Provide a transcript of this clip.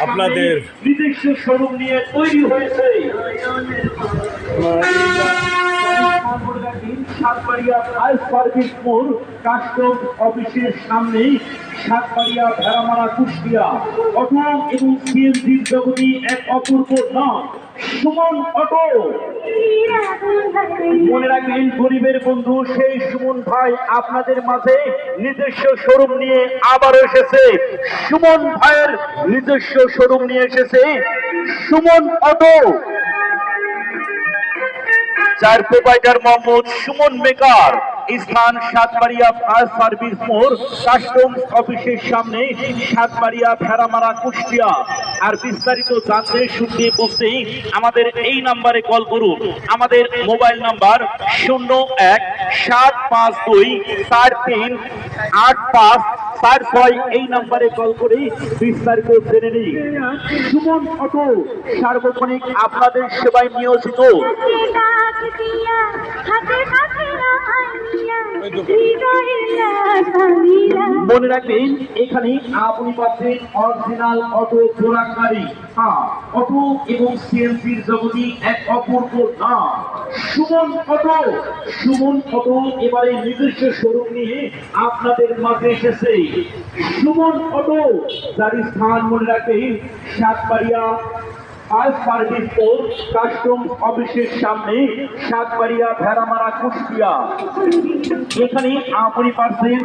আপনাদের শোরুম নিয়ে তৈরি হয়েছে। অফিসের সামনেই সাতবাড়িয়া ভেড়ামারা কুষ্টিয়া। অটো এবং সিএনজির জগতি এক অপূর্ব নাম। সুমন অটো। মনে রাখবেন, গরিবের বন্ধু, সেই সুমন ভাই আপনাদের মাঝে নিজস্ব শোরুম নিয়ে আবার এসেছে। সুমন ভাইয়ের নিজস্ব শোরুম নিয়ে এসেছে। সুমন অটো। চার প্রোভাইডার মোহাম্মদ সুমন মেকার স্থান সাতবাড়িয়া ফায়ার সার্ভিস মোড়, কাস্টমস অফিসের সামনে সাতবাড়িয়া ভেড়ামারা কুষ্টিয়া। আর বিস্তারিত জানতে শুনতে বসতে আমাদের এই নাম্বারে কল করুন। আমাদের মোবাইল নাম্বার শূন্য এক, সাত পাঁচ দুই, চার তিন, আট পাঁচ, চার ছয় এই নাম্বারে কল করে বিস্তারিত জেনে নিই সুমন অটো, সার্বক্ষণিক আপনাদের সেবায় নিয়োজিত। মনে রাখবেন এখানে আপনি পাচ্ছেন অরিজিনাল অটো গাড়ি হ্যাঁ অটো এবং সিএনসির জগতি এক অপূর্ব নাম। সুমন অটো সুমন অটো এবারে নিজস্ব স্বরূপ নিয়ে আপনাদের মাঝে এসেছে। সুমন অটো যার স্থান মনে রাখবেন Satbaria fire service post custom অফিসের সামনে সাতবাড়িয়া ভেড়ামারা কুষ্টিয়া। এখানে আপনি পাচ্ছেন